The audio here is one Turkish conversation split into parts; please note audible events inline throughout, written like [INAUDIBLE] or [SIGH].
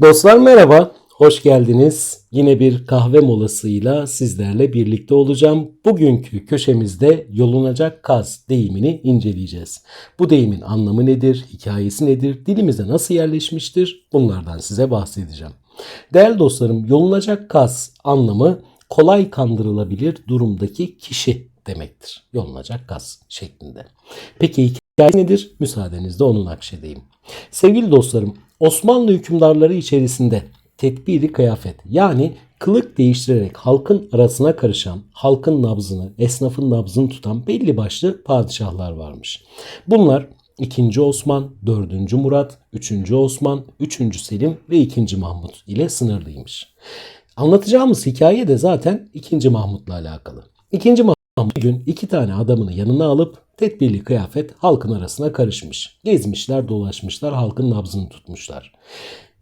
Dostlar merhaba, hoş geldiniz. Yine bir kahve molasıyla sizlerle birlikte olacağım. Bugünkü köşemizde yolunacak kaz deyimini inceleyeceğiz. Bu deyimin anlamı nedir, hikayesi nedir, dilimize nasıl yerleşmiştir bunlardan size bahsedeceğim. Değerli dostlarım, yolunacak kaz anlamı kolay kandırılabilir durumdaki kişi demektir. Yolunacak kaz şeklinde. Peki hikaye nedir? Müsaadenizle onun akşedeyim. Sevgili dostlarım, Osmanlı hükümdarları içerisinde tedbiri kıyafet yani kılık değiştirerek halkın arasına karışan, halkın nabzını, esnafın nabzını tutan belli başlı padişahlar varmış. Bunlar 2. Osman, 4. Murat, 3. Osman, 3. Selim ve 2. Mahmut ile sınırlıymış. Anlatacağımız hikaye de zaten 2. Mahmut'la alakalı. 2. Mahmut bir gün iki tane adamını yanına alıp tedbirli kıyafet halkın arasına karışmış. Gezmişler, dolaşmışlar, halkın nabzını tutmuşlar.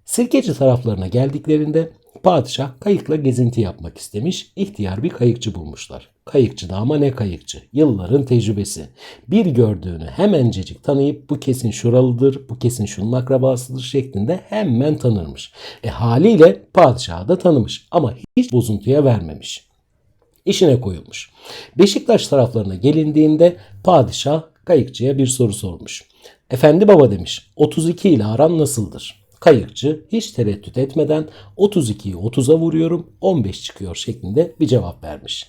Sirkeci taraflarına geldiklerinde padişah kayıkla gezinti yapmak istemiş. İhtiyar bir kayıkçı bulmuşlar. Kayıkçı da ama ne kayıkçı? Yılların tecrübesi. Bir gördüğünü hemencecik tanıyıp bu kesin şuralıdır, bu kesin şunun akrabasıdır şeklinde hemen tanırmış. E haliyle padişahı da tanımış ama hiç bozuntuya vermemiş işine koyulmuş. Beşiktaş taraflarına gelindiğinde padişah kayıkçıya bir soru sormuş. Efendi baba demiş 32 ile aran nasıldır? Kayıkçı hiç tereddüt etmeden 32'yi 30'a vuruyorum 15 çıkıyor şeklinde bir cevap vermiş.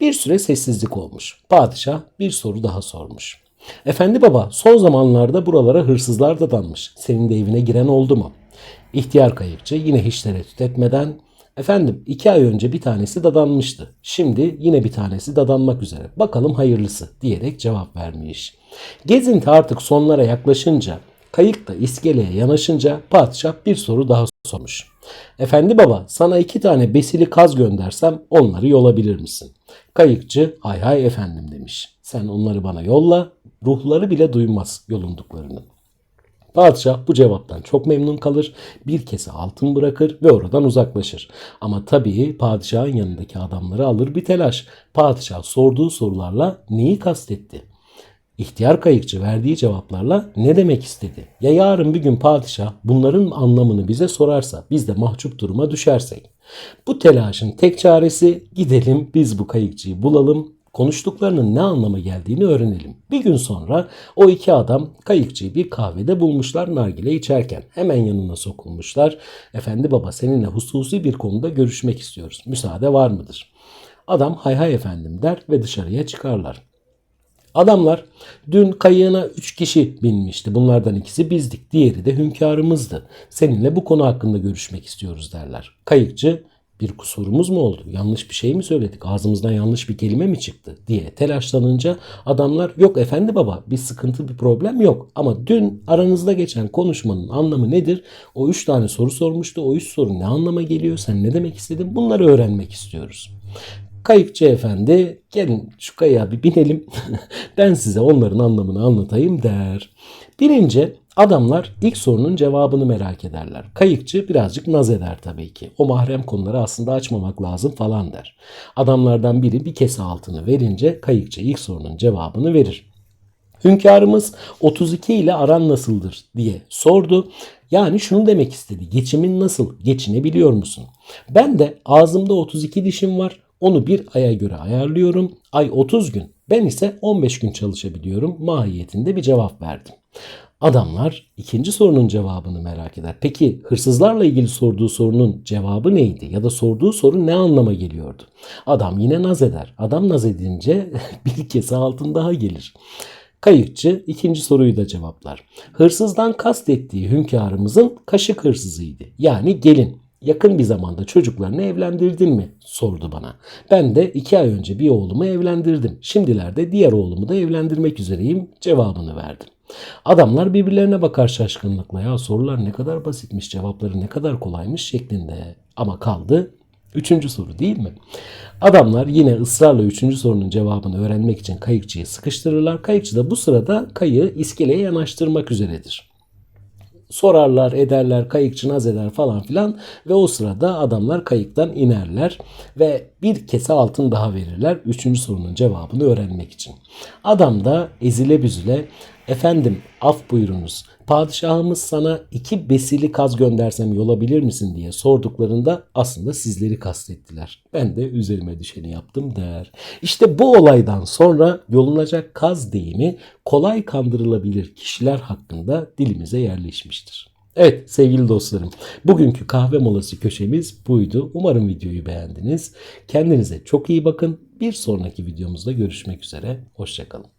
Bir süre sessizlik olmuş. Padişah bir soru daha sormuş. Efendi baba son zamanlarda buralara hırsızlar da danmış. Senin de evine giren oldu mu? İhtiyar kayıkçı yine hiç tereddüt etmeden Efendim iki ay önce bir tanesi dadanmıştı. Şimdi yine bir tanesi dadanmak üzere. Bakalım hayırlısı diyerek cevap vermiş. Gezinti artık sonlara yaklaşınca kayık da iskeleye yanaşınca padişah bir soru daha sormuş. Efendi baba sana iki tane besili kaz göndersem onları yolabilir misin? Kayıkçı hay hay efendim demiş. Sen onları bana yolla ruhları bile duymaz yolunduklarını. Padişah bu cevaptan çok memnun kalır, bir kese altın bırakır ve oradan uzaklaşır. Ama tabii padişahın yanındaki adamları alır bir telaş. Padişah sorduğu sorularla neyi kastetti? İhtiyar kayıkçı verdiği cevaplarla ne demek istedi? Ya yarın bir gün padişah bunların anlamını bize sorarsa biz de mahcup duruma düşersek? Bu telaşın tek çaresi gidelim biz bu kayıkçıyı bulalım konuştuklarının ne anlama geldiğini öğrenelim. Bir gün sonra o iki adam kayıkçıyı bir kahvede bulmuşlar nargile içerken. Hemen yanına sokulmuşlar. Efendi baba seninle hususi bir konuda görüşmek istiyoruz. Müsaade var mıdır? Adam hay hay efendim der ve dışarıya çıkarlar. Adamlar dün kayığına 3 kişi binmişti. Bunlardan ikisi bizdik. Diğeri de hünkârımızdı. Seninle bu konu hakkında görüşmek istiyoruz derler. Kayıkçı bir kusurumuz mu oldu? Yanlış bir şey mi söyledik? Ağzımızdan yanlış bir kelime mi çıktı? diye telaşlanınca adamlar yok efendi baba bir sıkıntı bir problem yok. Ama dün aranızda geçen konuşmanın anlamı nedir? O üç tane soru sormuştu. O üç soru ne anlama geliyor? Sen ne demek istedin? Bunları öğrenmek istiyoruz. Kayıkçı efendi gelin şu kayığa bir binelim [LAUGHS] ben size onların anlamını anlatayım der. Binince adamlar ilk sorunun cevabını merak ederler. Kayıkçı birazcık naz eder tabii ki. O mahrem konuları aslında açmamak lazım falan der. Adamlardan biri bir kese altını verince kayıkçı ilk sorunun cevabını verir. Hünkârımız 32 ile aran nasıldır diye sordu. Yani şunu demek istedi. Geçimin nasıl? Geçinebiliyor musun? Ben de ağzımda 32 dişim var. Onu bir aya göre ayarlıyorum. Ay 30 gün. Ben ise 15 gün çalışabiliyorum. Mahiyetinde bir cevap verdim. Adamlar ikinci sorunun cevabını merak eder. Peki hırsızlarla ilgili sorduğu sorunun cevabı neydi? Ya da sorduğu soru ne anlama geliyordu? Adam yine naz eder. Adam naz edince [LAUGHS] bir kese altın daha gelir. Kayıkçı ikinci soruyu da cevaplar. Hırsızdan kastettiği hünkârımızın kaşık hırsızıydı. Yani gelin yakın bir zamanda çocuklarını evlendirdin mi? sordu bana. Ben de iki ay önce bir oğlumu evlendirdim. Şimdilerde diğer oğlumu da evlendirmek üzereyim cevabını verdim. Adamlar birbirlerine bakar şaşkınlıkla ya sorular ne kadar basitmiş cevapları ne kadar kolaymış şeklinde. Ama kaldı Üçüncü soru değil mi? Adamlar yine ısrarla üçüncü sorunun cevabını öğrenmek için kayıkçıyı sıkıştırırlar. Kayıkçı da bu sırada kayığı iskeleye yanaştırmak üzeredir sorarlar, ederler, kayıkçı naz eder falan filan ve o sırada adamlar kayıktan inerler ve bir kese altın daha verirler. Üçüncü sorunun cevabını öğrenmek için. Adam da ezile büzüle efendim af buyurunuz padişahımız sana iki besili kaz göndersem yolabilir misin diye sorduklarında aslında sizleri kastettiler. Ben de üzerime düşeni yaptım der. İşte bu olaydan sonra yolunacak kaz deyimi kolay kandırılabilir kişiler hakkında dilimize yerleşmiştir. Evet sevgili dostlarım bugünkü kahve molası köşemiz buydu. Umarım videoyu beğendiniz. Kendinize çok iyi bakın. Bir sonraki videomuzda görüşmek üzere. Hoşçakalın.